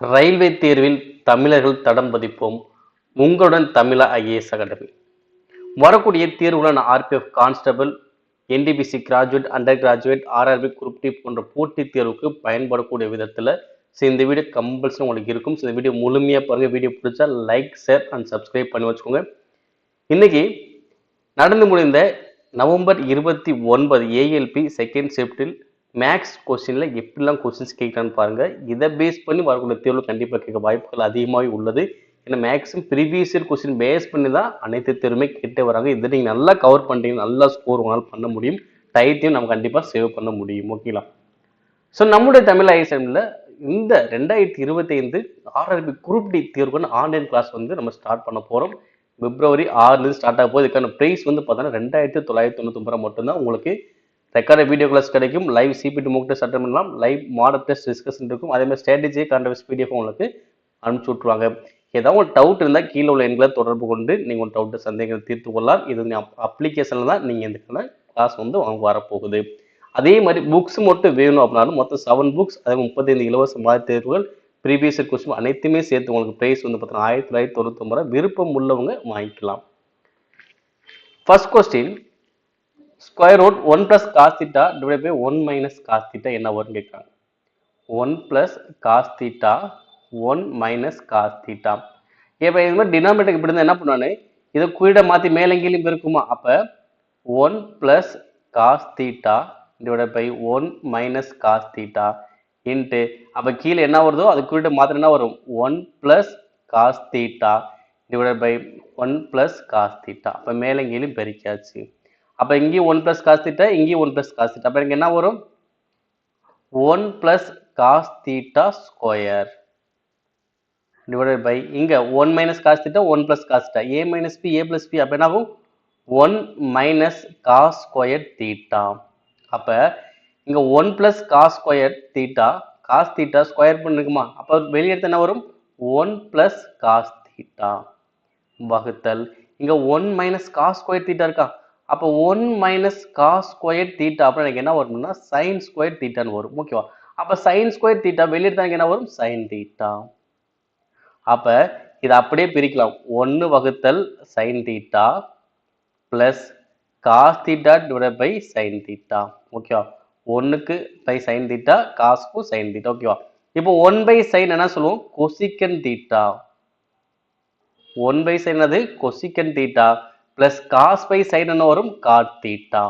Railway தேர்வில் தமிழர்கள் தடம் பதிப்போம். உங்களுடன் தமிழா ஐஏஎஸ் அகாடமி. வரக்கூடிய தேர்வுகளான RPF constable NTPC graduate under graduate RRB group D போன்ற போட்டித் தேர்வுக்கு பயன்படக்கூடிய விதத்தில் ஸோ இந்த வீடியோ கம்பல்சரி உங்களுக்கு இருக்கும். ஸோ இந்த வீடியோ முழுமையாக பாருங்கள் வீடியோ பிடிச்சா லைக் ஷேர் அண்ட் சப்ஸ்கிரைப் பண்ணி வச்சுக்கோங்க. இன்னைக்கு நடந்து முடிந்த நவம்பர் இருபத்தி ஒன்பது ஏஎல்பி செகண்ட் ஷிஃப்டில் மேக்ஸ் கொஸ்டினில் எப்படிலாம் கொஸ்டின்ஸ் கேட்குறான்னு பாருங்கள் இதை பேஸ் பண்ணி வரக்கூடிய தேர்வு கண்டிப்பாக கேட்க வாய்ப்புகள் அதிகமாகவே உள்ளது. ஏன்னா maximum previous year question base பண்ணி தான் அனைத்து தேர்வுமே கேட்டே வராங்க. இதை நீங்கள் நல்லா கவர் பண்ணுறீங்க நல்லா ஸ்கோர் உங்களால் பண்ண முடியும். டைத்தையும் நம்ம கண்டிப்பாக சேவ் பண்ண முடியும். ஓகேங்களா ஸோ நம்முடைய தமிழ் ஐஎஸ்எம்மில் இந்த ரெண்டாயிரத்தி இருபத்தைந்து ஆர்ஆர்பி குரூப் டி தேர்வுக்கான ஆன்லைன் கிளாஸ் வந்து நம்ம ஸ்டார்ட் பண்ண போகிறோம் பிப்ரவரி ஆறுலேருந்து ஸ்டார்ட் ஆக போகுது. இதுக்கான ப்ரைஸ் வந்து பார்த்தோன்னா ரெண்டாயிரத்தி தொள்ளாயிரத்தி தொண்ணூற்றி ஒன்பது மட்டும்தான். உங்களுக்கு ரெக்கார்டு வீடியோ கிளாஸ் கிடைக்கும். Live CBT mock test attend பண்ணலாம் லைவ் மாடல் டெஸ்ட் டிஸ்கஷன் இருக்கும். அதே மாதிரி ஸ்ட்ராட்டஜி கான்டெஸ்ட் பிடிஎஃப் உங்களுக்கு அனுப்பிச்சு விட்ருவாங்க ஏதாவது ஒரு டவுட் இருந்தால் கீழே உள்ள எண்களை தொடர்பு கொண்டு நீங்கள் ஒரு டவுட்டு சந்தேகத்தை தீர்த்து கொள்ளலாம். இது அப்ளிகேஷனில் தான் நீங்கள் இதுக்கான கிளாஸ் வந்து அவங்க வரப்போகுது. அதே மாதிரி புக்ஸ் மட்டும் வேணும் அப்படின்னாலும் மொத்தம் செவன் புக்ஸ் அதே முப்பத்தைந்து இலவச மாதிரி தேர்வுகள் ப்ரீவியஸ் கொஸ்டின் அனைத்துமே சேர்த்து உங்களுக்கு ப்ரைஸ் வந்து பார்த்தீங்கன்னா ஆயிரத்தி தொள்ளாயிரத்தி தொண்ணூத்தொம்பது ரூபா விருப்பம் உள்ளவங்க வாங்கிக்கலாம். First question square root one plus cos theta divide by one minus cos theta என்ன வரும்னு கேட்குறாங்க. One plus cos theta one minus cos theta இப்போ இது மாதிரி டினாமினேட்டர் இப்படி இருந்தால் என்ன பண்ணுவானு? இதை குறியிட மாற்றி மேலங்கிலும் இருக்குமா? அப்போ one plus cos theta divide by one minus cos theta into அப்போ கீழே என்ன வருதோ அது குறியிட மாத்திரம் என்ன வரும்? One plus cos theta divide by one plus cos theta அப்போ மேலங்கிலும் பெருக்கியாச்சு. அப்போ இங்கேயும் ஒன் ப்ளஸ் காஸ் தீட்டா இங்கேயும் ஒன் ப்ளஸ் காஸ் தீட்டா அப்போ எனக்கு என்ன வரும்? One plus cos theta square divided by இங்கே one minus cos theta one plus cos theta A minus B A plus B அப்போ என்ன ஆகும் one minus cos square theta அப்போ இங்கே one plus cos square theta cos theta square பண்ணிருக்குமா அப்போ வெளியே எடுத்து என்ன வரும்? ஒன் ப்ளஸ் காஸ் தீட்டா வகுத்தல். இங்கே one minus cos square theta இருக்கா? அப்போ one minus cos square theta அப்புறம் எனக்கு என்ன வரும்னா சைன் ஸ்கொயர் தீட்டான்னு வரும். ஓகேவா அப்போ சைன் ஸ்கொயர் தீட்டா வெளியே எனக்கு என்ன வரும்? சைன் தீட்டா அப்போ இதை அப்படியே பிரிக்கலாம். ஒன்று வகுத்தல் sine theta plus cos theta divide by sine theta ஓகேவா ஒன்றுக்கு பை சைன் தீட்டா காஸ்க்கும் சைன் தீட்டா ஓகேவா இப்போ ஒன் பை சைன் என்ன சொல்லுவோம்? Cosecant theta one by sine அது cosecant theta plus cos by sine என்ன வரும் காட் தீட்டா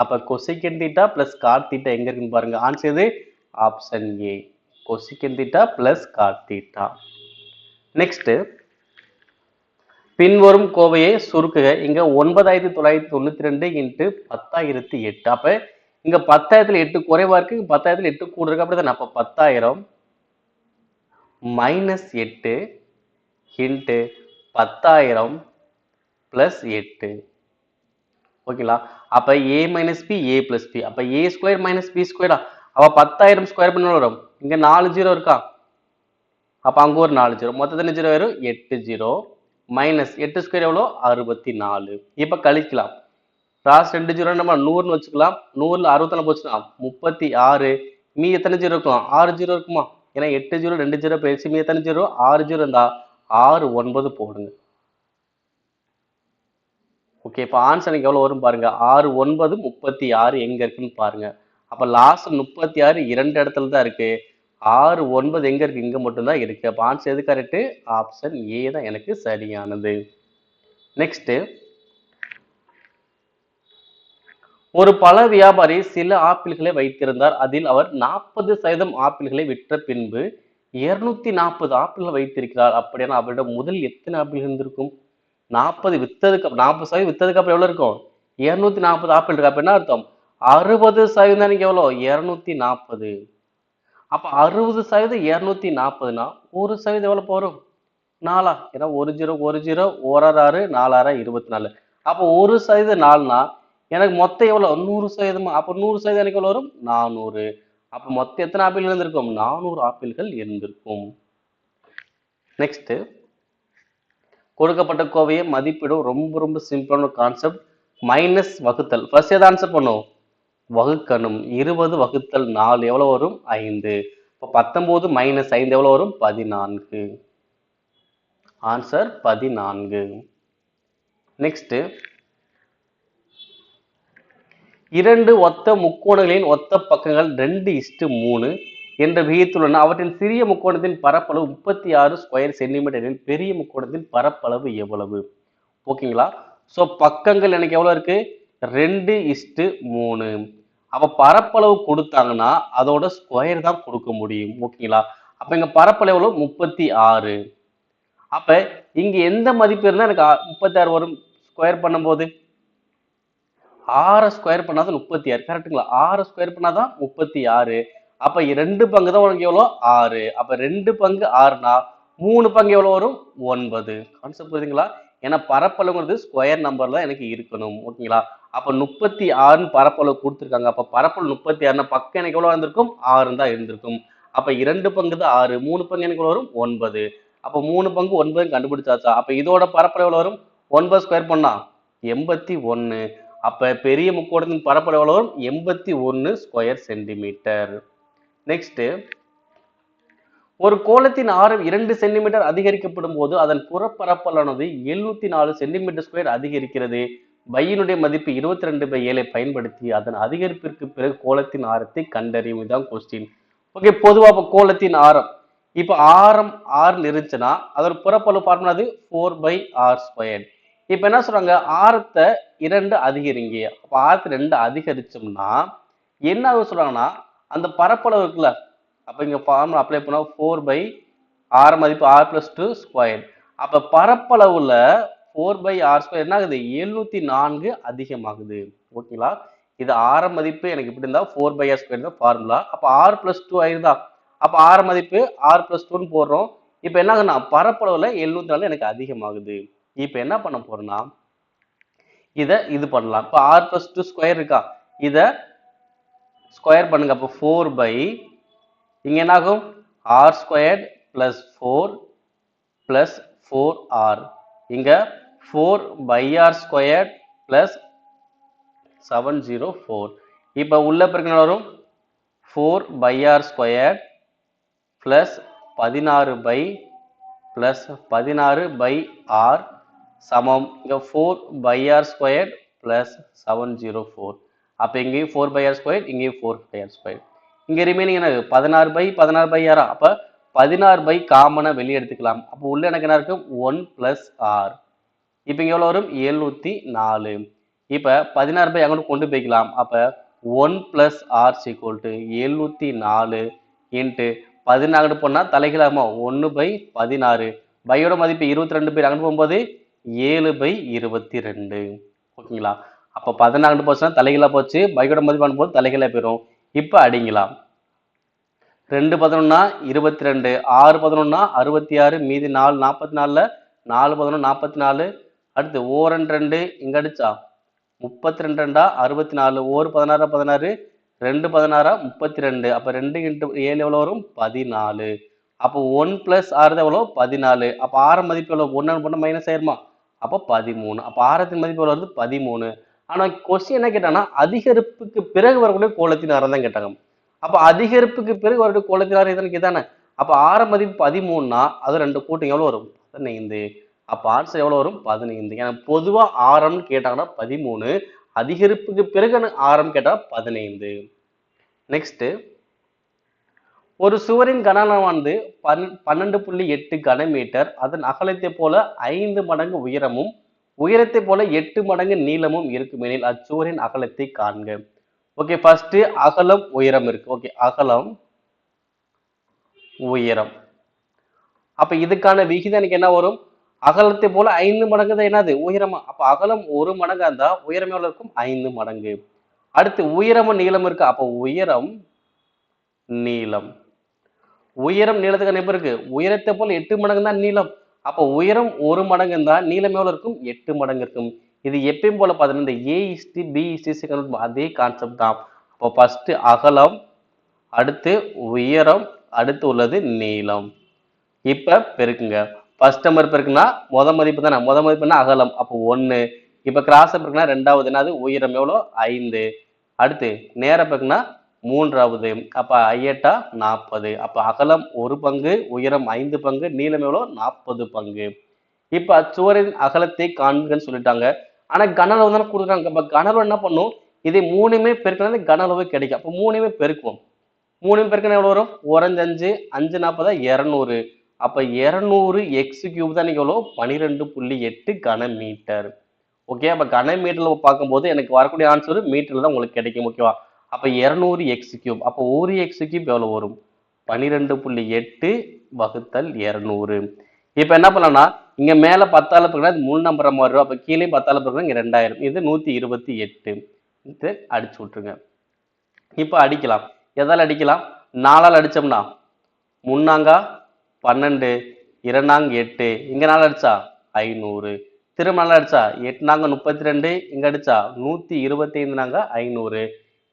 அப்போ cosecant theta plus cot theta எங்க இருக்குன்னு பாருங்க. ஆன்சர் இது option A cosecant theta plus cot theta பின்வரும் கோவையை சுருக்குக. இங்கே ஒன்பதாயிரத்தி தொள்ளாயிரத்தி தொண்ணூற்றி ரெண்டு இன்ட்டு பத்தாயிரத்தி எட்டு. அப்போ இங்கே பத்தாயிரத்தில் எட்டு குறைவாக இருக்குது இங்கே பத்தாயிரத்தில் எட்டு கூட இருக்கு. அப்படிதான். அப்போ பத்தாயிரம் மைனஸ் எட்டு இன்ட்டு பத்தாயிரம் பிளஸ் எட்டு ஓகேங்களா அப்போ A minus B A plus B அப்போ ஏ ஸ்கொயர் மைனஸ் பி ஸ்கொயரா அப்போ பத்தாயிரம் ஸ்கொயர் பண்ண வரும். இங்கே நாலு ஜீரோ இருக்கா? அப்போ அங்கே ஒரு நாலு ஜீரோ மொத்தத்தில் ஜீரோ வரும்? எட்டு ஜீரோ மைனஸ் எட்டு ஸ்கொயர் எவ்வளோ? அறுபத்தி நாலு இப்போ கழிக்கலாம். லாஸ்ட் ரெண்டு ஜீரோ நம்ம நூறுன்னு வச்சுக்கலாம். நூறுல அறுபத்தில் போச்சுக்கலாம் முப்பத்தி ஆறு. மீ எத்தனை ஜீரோ இருக்கும்? ஆறு ஜீரோ இருக்குமா? ஏன்னா எட்டு ஜீரோ ரெண்டு ஜீரோ போயிடுச்சு மீ எத்தனை ஜீரோ ஆறு ஜீரோ இருந்தா ஆறு ஒன்பது போடுங்க. ஓகே இப்போ ஆன்சர் எனக்கு எவ்வளோ வரும் பாருங்க. ஆறு ஒன்பது முப்பத்தி ஆறு எங்க இருக்குன்னு பாருங்க. அப்போ லாஸ்ட் முப்பத்தி ஆறு இரண்டு இடத்துல தான் இருக்கு. ஆறு ஒன்பது எங்க இருக்கு? இங்க மட்டும்தான் இருக்கு. அப்போ ஆன்சர் எது கரெக்டு ஆப்ஷன் ஏ தான் எனக்கு சரியானது. நெக்ஸ்ட் ஒரு பழ வியாபாரி சில ஆப்பிள்களை வைத்திருந்தார். அதில் அவர் நாற்பது சதவீதம் ஆப்பிள்களை விற்ற பின்பு இருநூத்தி நாற்பது ஆப்பிள்கள் வைத்திருக்கிறார். அப்படின்னா அவரிடம் முதல் எத்தனை ஆப்பிள் இருந்திருக்கும்? நாற்பது வித்ததுக்கு நாற்பது சதவீதம் வித்ததுக்கு அப்புறம் எவ்வளோ இருக்கும்? இரநூத்தி நாற்பது ஆப்பிள் இருக்கு. அப்போ என்ன அர்த்தம்? அறுபது சதவீதம் எவ்வளோ? இரநூத்தி நாற்பது. அப்போ அறுபது சதவீதம் இரநூத்தி நாற்பதுனா ஒரு சதவீதம் எவ்வளோ போகிறோம் நாலா. ஏன்னா ஒரு ஜீரோ ஒரு ஜீரோ ஓராறு ஆறு நாலாறு இருபத்தி நாலு. அப்போ ஒரு சதவீதம் நாலுனா எனக்கு மொத்தம் எவ்வளோ நூறு சதவீதமா? அப்போ நூறு சதவீதம் எனக்கு எவ்வளோ வரும்? நானூறு. அப்போ மொத்தம் எத்தனை ஆப்பிள் இருந்திருக்கும்? நானூறு ஆப்பிள்கள் இருந்திருக்கும். நெக்ஸ்ட்டு. கொடுக்கப்பட்ட கோவையை மதிப்பிடும் ரொம்ப ரொம்ப சிம்பிளான கான்செப்ட் மைனஸ் வகுத்தல். ஃபர்ஸ்ட் எதை ஆன்சர் பண்ணும் வகுக்கணும். இருபது வகுத்தல் நாலு எவ்வளோ வரும்? ஐந்து. இப்போ பத்தொம்போது மைனஸ் ஐந்து எவ்வளோ வரும்? பதினான்கு. ஆன்சர் பதினான்கு. நெக்ஸ்ட்டு இரண்டு ஒத்த முக்கோணங்களின் ஒத்த பக்கங்கள் ரெண்டு இஷ்டு மூணு. என்ற விகிதத்தில் உள்ளன. அவற்றின் சிறிய முக்கோணத்தின் பரப்பளவு முப்பத்தி ஆறு ஸ்கொயர் சென்டிமீட்டரின் பெரிய முக்கோணத்தின் பரப்பளவு எவ்வளவு? ஓகேங்களா ஸோ பக்கங்கள் எனக்கு எவ்வளோ இருக்கு? ரெண்டு இஷ்டு மூணு. அப்போ பரப்பளவு கொடுத்தாங்கன்னா அதோட ஸ்கொயர் தான் கொடுக்க முடியும். ஓகேங்களா அப்போ இங்கே பரப்பளவு முப்பத்தி ஆறு அப்போ இங்கே எந்த மதிப்பு இருந்தால் எனக்கு முப்பத்தி ஆறு வரும். ஸ்கொயர் பண்ணும்போது ஆறு ஸ்கொயர் பண்ணாதான் முப்பத்தி ஆறு கரெக்டுங்களா ஆறு ஸ்கொயர் பண்ணாதான் முப்பத்தி ஆறு அப்போ ரெண்டு பங்கு தான் உனக்கு எவ்வளோ? ஆறு. அப்போ ரெண்டு பங்கு ஆறுனா மூணு பங்கு எவ்வளோ வரும்? ஒன்பது. கான்செப்ட் புரியுதுங்களா? ஏன்னா பரப்பளவுங்கிறது ஸ்கொயர் நம்பர் தான் எனக்கு இருக்கணும். ஓகேங்களா? அப்போ முப்பத்தி ஆறுன்னு பரப்பளவு கொடுத்துருக்காங்க. அப்போ பரப்பளவு முப்பத்தி ஆறுனா பக்கம் எனக்கு எவ்வளோ இருந்திருக்கும் ஆறு தான் இருந்திருக்கும். அப்போ இரண்டு பங்கு தான் ஆறு. மூணு பங்கு எனக்கு எவ்வளோ வரும்? ஒன்பது. அப்போ மூணு பங்கு ஒன்பது கண்டுபிடிச்சாச்சா? அப்போ இதோட பரப்பளவு எவ்வளோ வரும்? ஒன்பது ஸ்கொயர் பண்ணா எண்பத்தி ஒன்று அப்போ பெரிய முக்கோடத்தின் பரப்பளவு எவ்வளோ வரும்? எண்பத்தி ஒன்று ஸ்கொயர் சென்டிமீட்டர் நெக்ஸ்ட் ஒரு கோலத்தின் ஆரம் இரண்டு சென்டிமீட்டர் அதிகரிக்கப்படும் போது அதன் புறப்பரப்பலானது எழுநூத்தி நாலு சென்டிமீட்டர் ஸ்கொயர் அதிகரிக்கிறது பையனுடைய மதிப்பு இருபத்தி ரெண்டு பை ஏழை பயன்படுத்தி அதன் அதிகரிப்பிற்கு பிறகு கோலத்தின் ஆரத்தை கண்டறியும். இதுதான் கொஸ்டின் ஓகே பொதுவாக இப்போ கோலத்தின் ஆரம். இப்போ ஆரம் ஆறுன்னு இருந்துச்சுன்னா அதோட புறப்பளவு பார்முலாது ஃபோர் பை ஆர் ஸ்கொயர் இப்போ என்ன சொல்றாங்க? ஆரத்தை இரண்டு அதிகரிங்க. அப்போ ஆரத்தை ரெண்டு அதிகரிச்சோம்னா என்ன ஆகும் சொல்றாங்கன்னா அந்த பரப்பளவு இருக்குல்ல. அப்போ இங்கே ஃபார்முலா அப்ளை பண்ணால் ஃபோர் பை ஆர் மதிப்பு ஆர் பிளஸ் டூ ஸ்கொயர் அப்போ பரப்பளவில் ஃபோர் பை ஆர் ஸ்கொயர் என்ன ஆகுது? எழுநூற்றி நான்கு அதிகமாகுது. ஓகேங்களா இது ஆர் மதிப்பு எனக்கு இப்படி இருந்தால் ஃபோர் பை ஆர் ஸ்கொயர் தான் ஃபார்முலா அப்போ ஆர் பிளஸ் டூ ஆயிருதா? அப்போ ஆர் மதிப்பு ஆர் பிளஸ் டூன்னு போடுறோம். இப்போ என்ன ஆகுதுன்னா பரப்பளவில் எழுநூற்றி நாலு எனக்கு அதிகமாகுது. இப்போ என்ன பண்ண போகிறோன்னா இதை இது பண்ணலாம். இப்போ ஆர் பிளஸ் டூ ஸ்கொயர் இருக்கா? இதை ஸ்கொயர் பண்ணுங்க. அப்போ ஃபோர் பை இங்கே என்ன ஆகும் R squared plus four plus four R இங்கே four pi R squared plus seven zero four இப்போ உள்ள பிறகு வரும்? Four pi R squared plus பதினாறு பை ப்ளஸ் பதினாறு பை ஆர் சமம். இங்கே four pi R squared plus seven zero four அப்போ இங்கேயும் ஃபோர் பை ஆர் ஸ்கொயர் இங்கேயும் ஃபோர் பை ஆர் ஸ்கொயர் இங்கே ரிமைனிங் என்ன பதினாறு பை பதினாறு பை ஆறா அப்போ பதினாறு பை காமனாக வெளியே எடுத்துக்கலாம். அப்போ உள்ள எனக்கு என்ன இருக்கு? ஒன் பிளஸ் ஆர் இப்போ இங்கே எவ்வளோ வரும்? எழுநூற்றி நாலு. இப்போ பதினாறு பை அங்கே கொண்டு போய்க்கலாம். அப்போ one plus R equal to எழுநூற்றி நாலு இன்ட்டு பதினாறு போனால் தலைகளாமா ஒன்று பை பதினாறு. பையோட மதிப்பு இருபத்தி ரெண்டு பேர் அங்கே போகும்போது ஏழு பை இருபத்தி ரெண்டு. ஓகேங்களா? அப்போ பதினாறு போச்சுன்னா தலைகளாக போச்சு பைக்கோட மதிப்பு அனுப்பும்போது தலைகளாக போயிடும் இப்போ அடிங்கலாம். ரெண்டு பதினொன்னா இருபத்தி ரெண்டு ஆறு பதினொன்னா அறுபத்தி ஆறு மீதி நாலு நாற்பத்தி நாலில் நாலு பதினொன்று நாற்பத்தி நாலு அடுத்து ஓ ரெண்டு ரெண்டு இங்கே அடிச்சா முப்பத்தி ரெண்டு ரெண்டா அறுபத்தி நாலு ஒரு பதினாறா பதினாறு ரெண்டு பதினாறா முப்பத்தி ரெண்டு அப்போ ரெண்டு இன்ட்டு ஏழு எவ்வளோ வரும்? பதினாலு. அப்போ ஒன் ப்ளஸ் ஆறு தான் எவ்வளோ பதினாலு. அப்போ ஆறு மதிப்பு எவ்வளோ ஒன்று ஒன்று மைனஸ் ஆயிருமா? அப்போ பதிமூணு. அப்போ ஆறத்தின் மதிப்பு எவ்வளோ வருது? பதிமூணு. ஆனால் கொஸ்டின் என்ன கேட்டாங்கன்னா அதிகரிப்புக்கு பிறகு வரக்கூடிய கோலத்தின் ஆரம் தான் கேட்டாங்க. அப்போ அதிகரிப்புக்கு பிறகு வரக்கூடிய கோலத்தின் ஆரம் எதுன்னு கேட்டானே அப்போ ஆர மதிப்பு பதிமூணுனா அது ரெண்டு கூட்டம் எவ்வளோ வரும்? பதினைந்து. அப்போ ஆன்சர் எவ்வளோ வரும்? பதினைந்து. ஏன்னா பொதுவாக ஆரம்னு கேட்டாங்கன்னா பதிமூணு. அதிகரிப்புக்கு பிறகு ஆரம் கேட்டால் பதினைந்து. நெக்ஸ்ட்டு ஒரு சுவரின் கனமானது பன் பன்னெண்டு புள்ளி எட்டு கனமீட்டர் அதன் அகலத்தை போல ஐந்து மடங்கு உயரமும் உயரத்தை போல எட்டு மடங்கு நீளமும் இருக்குமெனில் அச்சுவரின் அகலத்தை காண்க. ஓகே ஃபர்ஸ்ட் அகலம் உயரம் இருக்கு. ஓகே அகலம் உயரம். அப்ப இதுக்கான விகிதம் எனக்கு என்ன வரும்? அகலத்தை போல ஐந்து மடங்கு தான் என்னது? உயரமா. அப்ப அகலம் ஒரு மடங்கா இருந்தா உயரம் எவ்வளவு இருக்கும்? ஐந்து மடங்கு. அடுத்து உயரமும் நீளம் இருக்கு? அப்ப உயரம் நீளம். உயரம் நீளத்துக்கு எப்ப இருக்கு? உயரத்தை போல எட்டு மடங்கு தான் நீளம். அப்போ உயரம் ஒரு மடங்கு இருந்தால் நீளம் எவ்வளோ இருக்கும்? எட்டு மடங்கு இருக்கும். இது எப்பயும் போல பார்த்தீங்கன்னா இந்த ஏ இஸ்டி பி இஸ்டி அதே கான்செப்ட் தான். அப்போ ஃபஸ்ட்டு அகலம் அடுத்து உயரம் அடுத்து உள்ளது நீளம். இப்போ பெருக்குங்க. ஃபர்ஸ்ட் நம்பர் பெருக்குன்னா முத மதிப்பு தானே? முத மதிப்புனா அகலம். அப்போ ஒன்று இப்போ கிராஸ் பிறகுனா ரெண்டாவது. என்னது உயரம் எவ்வளோ? ஐந்து. அடுத்து நேர பெருக்குன்னா மூன்றாவது அப்போ ஐயட்டா நாற்பது. அப்போ அகலம் ஒரு பங்கு உயரம் ஐந்து பங்கு நீளம் எவ்வளோ? நாற்பது பங்கு. இப்போ அச்சுவரின் அகலத்தை காண்கன்னு சொல்லிட்டாங்க. ஆனால் கன அளவு தானே கொடுக்குறாங்க. இப்போ கனளவு என்ன பண்ணும்? இதை மூணுமே பெருக்கினாலே கனளவு கிடைக்கும். அப்போ மூணுமே பெருக்குவோம். மூணுமே பெருக்கினா எவ்வளோ வரும்? ஓரஞ்சு அஞ்சு நாற்பதா இரநூறு. அப்போ இரநூறு எக்ஸ் கியூப் தான் நீங்க எவ்வளோ? பன்னிரெண்டு புள்ளி எட்டு கன மீட்டர். ஓகே அப்போ கன மீட்டரில் பார்க்கும்போது எனக்கு வரக்கூடிய ஆன்சர் மீட்டரில் தான் உங்களுக்கு கிடைக்கும் ஓகேவா அப்போ இரநூறு எக்ஸ் கியூப் அப்போ ஒரு எக்ஸ் கியூப் எவ்வளோ வரும்? பன்னிரெண்டு புள்ளி எட்டு வகுத்தல் இரநூறு. இப்போ என்ன பண்ணலாம்னா இங்கே மேலே பத்தால் பிறகு அது முழு நம்பர் மாதிரி வரும். அப்போ கீழே பத்தால் பிறகு ரெண்டாயிரம். இது நூற்றி இருபத்தி எட்டு. இது அடிச்சு விட்ருங்க இப்போ அடிக்கலாம். எதால் அடிக்கலாம்? நாலால் அடித்தோம்னா முன்னாங்கா பன்னெண்டு இரண்டாங்க எட்டு. இங்கே நாள் அடித்தா ஐநூறு. திரும்ப அடித்தா எட்டு எட்டுனாங்க முப்பத்தி ரெண்டு. இங்கே அடிச்சா நூற்றி இருபத்தைந்து நாங்கள் ஐநூறு.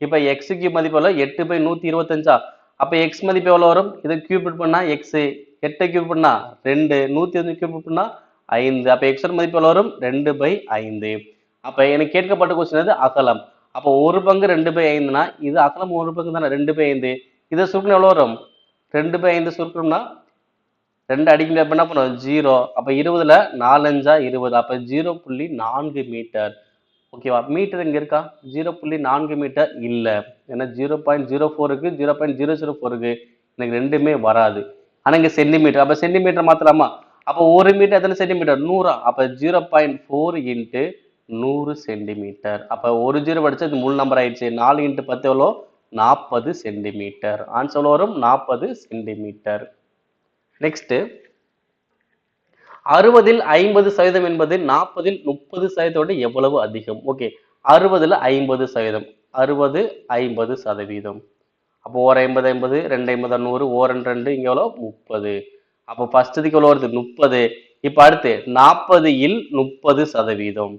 இப்போ எக்ஸுக்கு மதிப்பு எவ்வளோ எட்டு பை நூற்றி இருபத்தஞ்சா? அப்போ எக்ஸ் மதிப்பு எவ்வளோ வரும்? இதை கியூபிட் பண்ணால் எக்ஸு எட்டை கியூப் பண்ணால் ரெண்டு. நூற்றி அஞ்சு கியூபிட் பண்ணால் ஐந்து. அப்போ எக்ஸ் மதிப்பு எவ்வளோ வரும்? ரெண்டு பை ஐந்து. அப்போ எனக்கு கேட்கப்பட்ட கொஸ்டின் அது அகலம். அப்போ ஒரு பங்கு ரெண்டு பை ஐந்துனா இது அகலம் ஒரு பங்கு தானே? ரெண்டு பை ஐந்து. இதை சுருக்கணும் எவ்வளோ வரும்? ரெண்டு பை ஐந்து சுருக்கணும்னா ரெண்டு அடிக்கல என்ன பண்ணுவோம் ஜீரோ அப்போ இருபதுல நாலஞ்சா இருபது. அப்போ ஜீரோ புள்ளி நான்கு மீட்டர் ஓகேவா? மீட்டர் இங்கே இருக்கா? ஜீரோ புள்ளி நான்கு மீட்டர் இல்லை. ஏன்னா ஜீரோ பாயிண்ட் ஜீரோ ஃபோருக்கு ஜீரோ பாயிண்ட் ஜீரோ ஜீரோ ஃபோருக்கு எனக்கு ரெண்டுமே வராது. ஆனால் இங்கே சென்டிமீட்டர். அப்போ சென்டிமீட்டர் மாத்திரமா அப்போ ஒரு மீட்டர் எத்தனை சென்டிமீட்டர்? நூறா. அப்போ ஜீரோ பாயிண்ட் ஃபோர் இன்ட்டு நூறு சென்டிமீட்டர். அப்போ ஒரு ஜீரோ படிச்சு அது முழு நம்பர் ஆயிடுச்சு. நாலு இன்ட்டு பத்து எவ்வளோ? நாற்பது சென்டிமீட்டர். ஆன்சர் வரும் நாற்பது சென்டிமீட்டர். நெக்ஸ்ட்டு அறுபதில் ஐம்பது சதவீதம் என்பது நாற்பதில் முப்பது சதவீதத்தோட எவ்வளவு அதிகம்? ஓகே அறுபதுல ஐம்பது சதவீதம். அறுபது ஐம்பது சதவீதம். அப்போ ஓர் ஐம்பது ஐம்பது ரெண்டு ஐம்பது நூறு ஓர் ரெண்டு ரெண்டு இங்கே எவ்வளோ முப்பது. அப்போ ஃபஸ்ட்டுக்கு எவ்வளோ வருது? முப்பது. இப்போ அடுத்து நாற்பது இல் முப்பது சதவீதம்.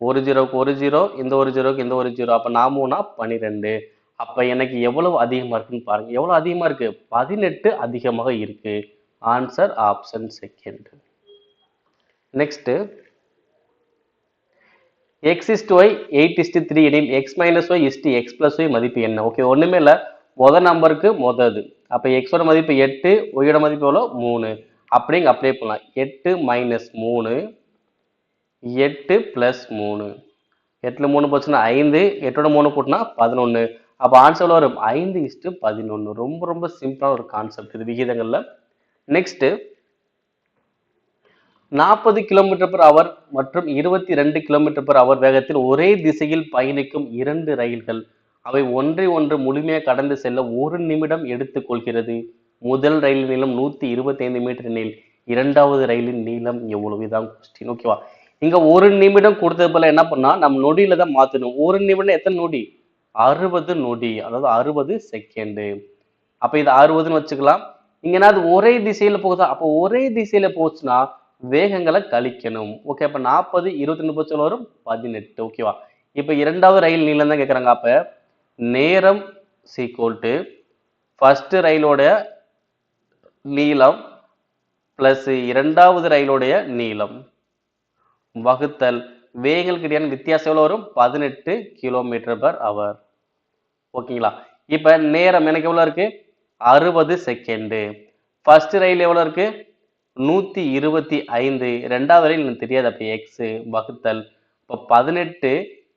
ஒரு ஜீரோக்கு ஒரு ஜீரோ இந்த ஒரு ஜீரோக்கு இந்த ஒரு ஜீரோ அப்போ நாமூனா பன்னிரெண்டு அப்போ எனக்கு எவ்வளவு அதிகமாக இருக்குன்னு பாருங்கள் எவ்வளோ அதிகமாக இருக்குது பதினெட்டு அதிகமாக இருக்குது answer option second next X is to Y eight is to three எனில் X minus Y is to X plus Y மதிப்பு என்ன? ஓகே ஒன்றுமே இல்லை. மொதல் நம்பருக்கு மொதது. அப்போ எக்ஸோட மதிப்பு எட்டு ஒய்யோட மதிப்பு எவ்வளோ மூணு. அப்படிங்க அப்ளை பண்ணலாம். எட்டு மைனஸ் மூணு எட்டு ப்ளஸ் மூணு. எட்டில் மூணு போச்சுன்னா ஐந்து எட்டோட மூணு கூட்டினா பதினொன்று அப்போ ஆன்சர் வரும்? ஐந்து இஸ்ட்டு பதினொன்று ரொம்ப ரொம்ப சிம்பிளான ஒரு கான்செப்ட் இது விகிதங்களில். நெக்ஸ்ட்டு நாற்பது கிலோமீட்டர் பர் அவர் மற்றும் இருபத்தி ரெண்டு கிலோமீட்டர் பர் அவர் வேகத்தில் ஒரே திசையில் பயணிக்கும் இரண்டு ரயில்கள். அவை ஒன்றை ஒன்று முழுமையாக கடந்து செல்ல ஒரு நிமிடம் எடுத்துக்கொள்கிறது முதல் ரயில் நீளம் நூற்றி இருபத்தி ஐந்து மீட்டர் நீள் இரண்டாவது ரயிலின் நீளம் எவ்வளவு? இதான் கொஸ்டின் ஓகேவா இங்கே ஒரு நிமிடம் கொடுத்தது போல என்ன பண்ணால் நம்ம நொடியில தான் மாற்றணும் ஒரு நிமிடம் எத்தனை நொடி? அறுபது நொடி அதாவது அறுபது செகண்டு அப்போ இது அறுபதுன்னு வச்சுக்கலாம். இங்கேனா அது ஒரே திசையில் போகுதா? அப்போ ஒரே திசையில் போச்சுன்னா வேகங்களை கழிக்கணும். ஓகே அப்போ நாற்பது இருபத்தி ரெண்டு பட்சம் வரும் பதினெட்டு. ஓகேவா இப்போ இரண்டாவது ரயில் நீளம் தான் கேட்குறாங்க அப்போ நேரம் சீக்வல் டு ஃபர்ஸ்ட் ரயிலோட நீளம் ப்ளஸ் இரண்டாவது ரயிலுடைய நீளம். வகுத்தல். வேகங்களுக்கு இடையான வித்தியாசம் எவ்வளோ வரும்? பதினெட்டு கிலோமீட்டர் பர் அவர் ஓகேங்களா இப்போ நேரம் எனக்கு எவ்வளோ இருக்குது அறுபது செகண்டு ஃபஸ்ட்டு ரயில் எவ்வளோ இருக்குது நூற்றி இருபத்தி ஐந்து. ரெண்டாவது ரயில் எனக்கு தெரியாது. அப்போ எக்ஸு வகுத்தல். இப்போ பதினெட்டு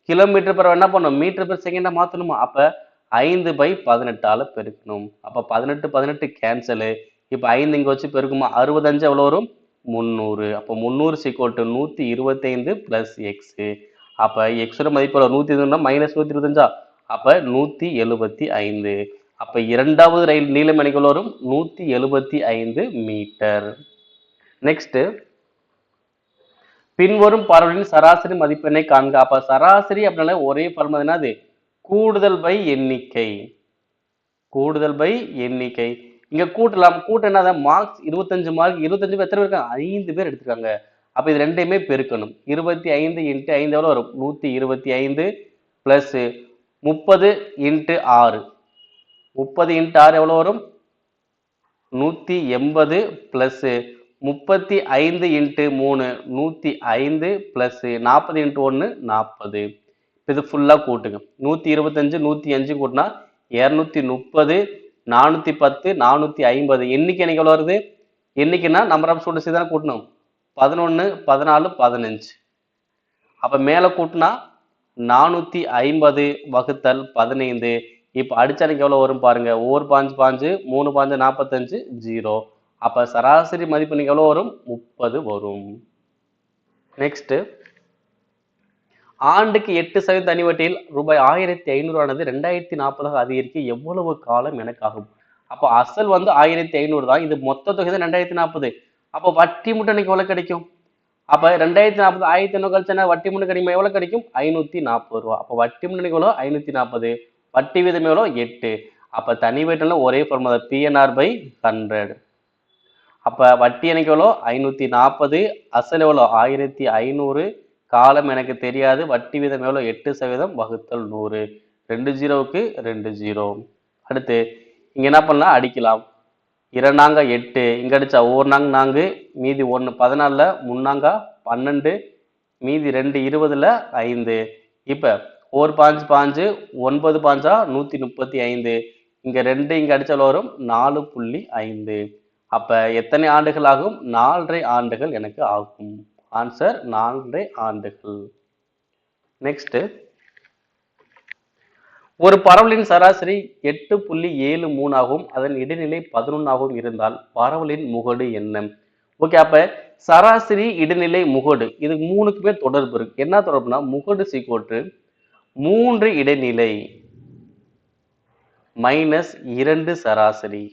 கிலோமீட்டர் பர் என்ன பண்ணும் மீட்டர் பர் செகண்டாக மாற்றணுமா அப்போ ஐந்து பை பதினெட்டால் பெருக்கணும். அப்போ பதினெட்டு பதினெட்டு கேன்சலு இப்போ ஐந்து இங்கே வச்சு பெருக்குமா? அறுபத்தஞ்சு எவ்வளோ வரும்? முந்நூறு. அப்போ முந்நூறு சீக்வல் டு இருபத்தைந்து ப்ளஸ் எக்ஸு அப்போ எக்ஸோட மதிப்பு நூற்றி நூத்தி இருபதுனா மைனஸ் நூற்றி இருபத்தஞ்சா? அப்போ நூற்றி எழுபத்தி ஐந்து. அப்போ இரண்டாவது ரயில் நீளம் எனக்கு வரும்? நூற்றி எழுபத்தி ஐந்து மீட்டர் நெக்ஸ்ட் பின்வரும் பார்வையின் சராசரி மதிப்பெண்ணை காண்க. அப்ப சராசரி அப்படின்னால ஒரே பரமது என்னது? கூடுதல் பை எண்ணிக்கை. கூடுதல் பை எண்ணிக்கை. இங்க கூட்டலாம் கூட்ட என்னதான் மார்க்ஸ் இருபத்தஞ்சு மார்க் இருபத்தஞ்சு பேர் எத்தனை பேர் இருக்காங்க? ஐந்து பேர் எடுத்திருக்காங்க. அப்ப இது ரெண்டையுமே பெருக்கணும். இருபத்தி ஐந்து இன்ட்டு ஐந்து எவ்வளோ வரும்? நூத்தி இருபத்தி ஐந்து பிளஸ் முப்பது இன்ட்டு ஆறு. முப்பது இன்ட்டு ஆறு எவ்வளோ வரும்? நூத்தி எண்பது பிளஸ் முப்பத்தி ஐந்து இன்ட்டு மூணு நூற்றி ஐந்து ப்ளஸ்ஸு நாற்பது இன்ட்டு ஒன்று நாற்பது இது ஃபுல்லாக கூட்டுங்க. நூற்றி இருபத்தஞ்சு நூற்றி அஞ்சு கூட்டினா இரநூத்தி முப்பது நானூற்றி பத்து நானூற்றி ஐம்பது. என்றைக்கு எனக்கு எவ்வளோ வருது? என்றைக்குன்னா நம்பர் ஆஃப் ஸ்டூடெண்ட்ஸ் தான் கூட்டணும்? பதினொன்று பதினாலு பதினஞ்சு. அப்போ மேலே கூட்டினா நானூற்றி ஐம்பது வகுத்தல் பதினைந்து. இப்போ அடிச்சனைக்கு எனக்கு வரும் பாருங்க? ஒவ்வொரு பாஞ்சு பாஞ்சு மூணு பாஞ்சு நாற்பத்தஞ்சு ஜீரோ. அப்போ சராசரி மதிப்பு நீங்கள் எவ்வளோ வரும்? முப்பது வரும். நெக்ஸ்ட்டு ஆண்டுக்கு எட்டு சதவீத தனி வட்டியில் ரூபாய் ஆயிரத்தி ஐநூறானது ரெண்டாயிரத்தி நாற்பதாக அதிகரிக்க எவ்வளவு காலம் எனக்கு ஆகும் அப்போ அசல் வந்து ஆயிரத்தி ஐநூறு தான். இது மொத்த தொகை தான் ரெண்டாயிரத்தி நாற்பது. அப்போ வட்டி மட்டும் எனக்கு எவ்வளோ கிடைக்கும்? அப்போ ரெண்டாயிரத்தி நாற்பது ஆயிரத்தி ஐநூறு கழிச்சுனா வட்டி மட்டும் கிடைக்கும் எவ்வளோ கிடைக்கும்? ஐநூற்றி நாற்பது ரூபா. அப்போ வட்டி மட்டும் எவ்வளோ ஐநூற்றி நாற்பது. வட்டி வீதம் எவ்வளோ எட்டு. அப்போ தனி வீட்டில் ஒரே ஃபார்முலா பிஎன்ஆர் பை ஹண்ட்ரட் அப்போ வட்டி எனக்கு எவ்வளோ? ஐநூற்றி நாற்பது. அசல் எவ்வளோ? ஆயிரத்தி ஐநூறு. காலம் எனக்கு தெரியாது. வட்டி வீதம் எவ்வளோ? எட்டு சதவீதம் வகுத்தல் நூறு. ரெண்டு ஜீரோவுக்கு ரெண்டு ஜீரோ. அடுத்து இங்கே என்ன பண்ணலாம்? அடிக்கலாம். இரண்டாங்க எட்டு. இங்கே அடித்தா ஒரு நாங்க நான்கு மீதி ஒன்று பதினாலில் முன்னாங்க பன்னெண்டு மீதி ரெண்டு இருபதில் ஐந்து. இப்போ ஒரு பாஞ்சு பாஞ்சு ஒன்பது பாஞ்சா நூற்றி முப்பத்தி ஐந்து. இங்கே ரெண்டு இங்கே அடித்தால் வரும் நாலு புள்ளி ஐந்து. அப்ப எத்தனை ஆண்டுகள் ஆகும்? நாலரை ஆண்டுகள் எனக்கு ஆகும். ஆன்சர் நாலரை ஆண்டுகள். நெக்ஸ்ட் ஒரு பரவலின் சராசரி எட்டு புள்ளி ஏழு மூணாகவும் அதன் இடைநிலை பதினொன்றாகவும் இருந்தால் பரவலின் முகடு என்ன? ஓகே அப்ப சராசரி இடைநிலை முகடு இது மூணுக்குமே தொடர்பு இருக்கு. என்ன தொடர்புனா முகடு சீக்கோட்டு மூன்று இடைநிலை மைனஸ் இரண்டு சராசரி.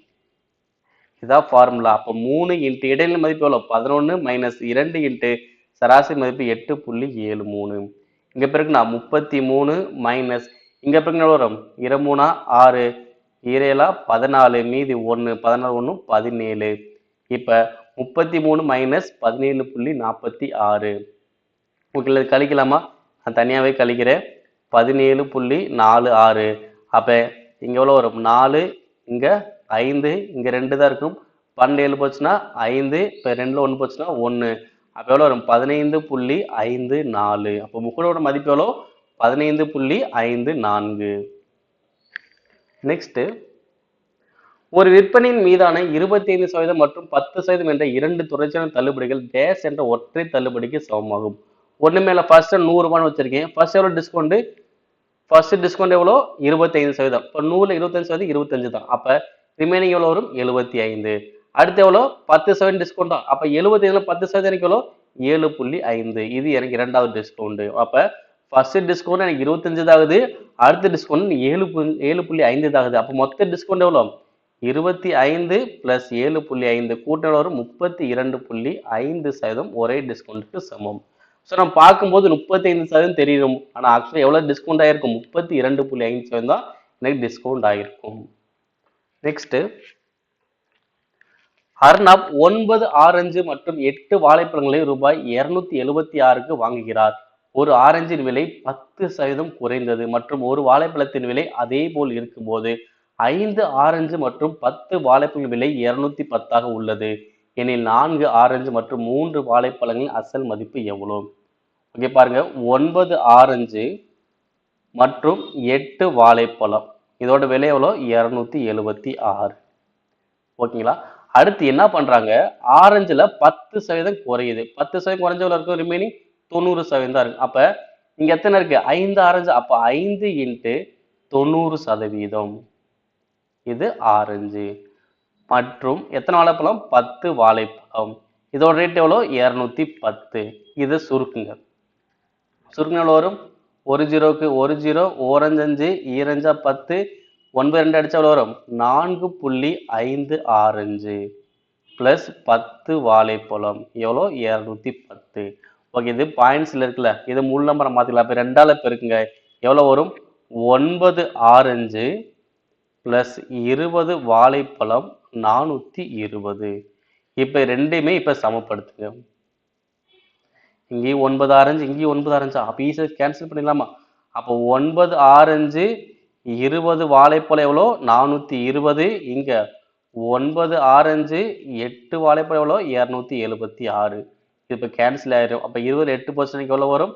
இதான் ஃபார்முலா அப்போ மூணு இன்ட்டு இடையில மதிப்பு எவ்வளோ பதினொன்று மைனஸ் இரண்டு இன்ட்டு சராசரி மதிப்பு எட்டு புள்ளி ஏழு மூணு. இங்கே பிறகு நான் முப்பத்தி மூணு மைனஸ் இங்கே பிறகு எவ்வளோ வரும்? இருமூணா ஆறு ஈரேலா பதினாலு மீதி ஒன்று பதினாலு ஒன்று பதினேழு. இப்போ முப்பத்தி மூணு மைனஸ் பதினேழு புள்ளி நாற்பத்தி ஆறு. உங்களுக்கு இது கழிக்கலாமா? நான் தனியாகவே கழிக்கிறேன். பதினேழு புள்ளி நாலு ஆறு. அப்போ இங்கே எவ்வளோ வரும்? நாலு இங்கே ஐந்து இங்கே ரெண்டு தான் இருக்கும். பன்னெண்டு ஏழு போச்சுன்னா ஐந்து இப்போ ரெண்டில் ஒன்று போச்சுன்னா ஒன்று அப்போ எவ்வளோ வரும்? பதினைந்து புள்ளி ஐந்து நாலு. அப்போ முகடோட மதிப்பு எவ்வளோ? பதினைந்து புள்ளி ஐந்து நான்கு. நெக்ஸ்ட்டு ஒரு விற்பனையின் மீதான இருபத்தி ஐந்து சதவீதம் மற்றும் பத்து சதவீதம் என்ற இரண்டு தொடர்ச்சியான தள்ளுபடிகள் டேஸ் என்ற ஒற்றை தள்ளுபடிக்கு சமமாகும். ஒன்று மேலே ஃபர்ஸ்ட் நூறுரூபான்னு வச்சுருக்கேன். ஃபர்ஸ்ட் எவ்வளோ டிஸ்கவுண்ட்டு ஃபர்ஸ்ட் டிஸ்கவுண்ட் எவ்வளோ? இருபத்தைந்து சதவீதம். இப்போ நூறில் இருபத்தஞ்சு சதவீதம் இருபத்தஞ்சு தான் அப்போ ரிமைனிங் எவ்வளோ வரும்? எழுபத்தி ஐந்து. அடுத்து எவ்வளோ பத்து சதவீதம் டிஸ்கவுண்ட் தான் அப்போ எழுபத்தைந்துல பத்து சதவீதம் எனக்கு எவ்வளோ ஏழு புள்ளி ஐந்து. இது எனக்கு இரண்டாவது டிஸ்கவுண்ட் அப்போ ஃபர்ஸ்ட் டிஸ்கவுண்ட் எனக்கு இருபத்தஞ்சு ஆகுது அடுத்த டிஸ்கவுண்ட் ஏழு புள்ளி ஏழு புள்ளி ஐந்து ஆகுது அப்போ மொத்த டிஸ்கவுண்ட் எவ்வளோ இருபத்தி ஐந்து பிளஸ் ஏழு புள்ளி ஐந்து. கூட்டணி வரும்? முப்பத்தி இரண்டு புள்ளி ஐந்து சதவீதம் ஒரே டிஸ்கவுண்ட்டுக்கு சமம். ஸோ நம்ம பார்க்கும்போது முப்பத்தி ஐந்து சதவீதம் தெரியும். ஆனால் ஆக்சுவலாக எவ்வளோ டிஸ்கவுண்ட் ஆகிருக்கும் முப்பத்தி இரண்டு புள்ளி ஐந்து சதவீதம் தான் எனக்கு டிஸ்கவுண்ட் ஆகிருக்கும் நெக்ஸ்ட் அர்ணப் ஒன்பது ஆரஞ்சு மற்றும் எட்டு வாழைப்பழங்களை ரூபாய் இருநூத்தி எழுபத்தி ஆறுக்கு வாங்குகிறார். ஒரு ஆரஞ்சின் விலை பத்து சதவீதம் குறைந்தது மற்றும் ஒரு வாழைப்பழத்தின் விலை அதே போல் இருக்கும்போது ஐந்து ஆரஞ்சு மற்றும் பத்து வாழைப்பழங்கள் விலை இருநூத்தி பத்தாக உள்ளது. எனில் நான்கு ஆரஞ்சு மற்றும் மூன்று வாழைப்பழங்களின் அசல் மதிப்பு எவ்வளோ ஓகே பாருங்க. ஒன்பது ஆரஞ்சு மற்றும் எட்டு வாழைப்பழம். இதோட விலை எவ்வளோ? இரநூத்தி எழுபத்தி ஆறு. ஓகேங்களா? அடுத்து என்ன பண்ணுறாங்க ஆரஞ்சில் பத்து சதவீதம் குறையுது. பத்து சதவீதம் குறைஞ்சவள இருக்கும் ரிமைனிங் தொண்ணூறு சதவீதம் தான் இருக்கு. அப்போ இங்கே எத்தனை இருக்கு? ஐந்து ஆரஞ்சு அப்போ ஐந்து இன்ட்டு தொண்ணூறு சதவீதம். இது ஆரஞ்சு மற்றும் எத்தனை வாழைப்பழம்? பத்து வாழைப்பழம். இதோட ரேட் எவ்வளோ? இரநூத்தி பத்து. இது சுருக்குங்க. சுருக்குங்க எவ்வளோ வரும்? ஒரு ஜீரோக்கு ஒரு ஜீரோ ஓரஞ்சஞ்சு ஈரஞ்சா பத்து ஒன்பது ரெண்டு அடித்தா எவ்வளோ வரும்? நான்கு புள்ளி ஐந்து ஆரஞ்சு ப்ளஸ் பத்து வாழைப்பழம். எவ்வளோ இரநூத்தி பத்து. ஓகே இது பாயிண்ட்ஸில் இருக்குல்ல? இது முழு நம்பரை மாற்றிக்கலாம் இப்போ ரெண்டால பெருக்குங்க. எவ்வளோ வரும்? ஒன்பது ஆரஞ்சு ப்ளஸ் இருபது வாழைப்பழம் நானூற்றி இருபது. இப்போ ரெண்டையுமே இப்போ சமப்படுத்துங்க. இங்கேயும் ஒன்பது ஆரஞ்சு இங்கேயும் ஒன்பது ஆரஞ்சா. அப்போ ஈஸியாக கேன்சல் பண்ணிடலாமா? அப்போ ஒன்பது ஆரஞ்சு இருபது வாழைப்பழம் எவ்வளோ? நானூற்றி இருபது. இங்கே ஒன்பது ஆரஞ்சு எட்டு வாழைப்பழம் எவ்வளோ? இரநூத்தி எழுபத்தி ஆறு. இது இப்போ கேன்சல் ஆயிடும் அப்போ இருபது எட்டு பர்சன்ட் எவ்வளோ வரும்?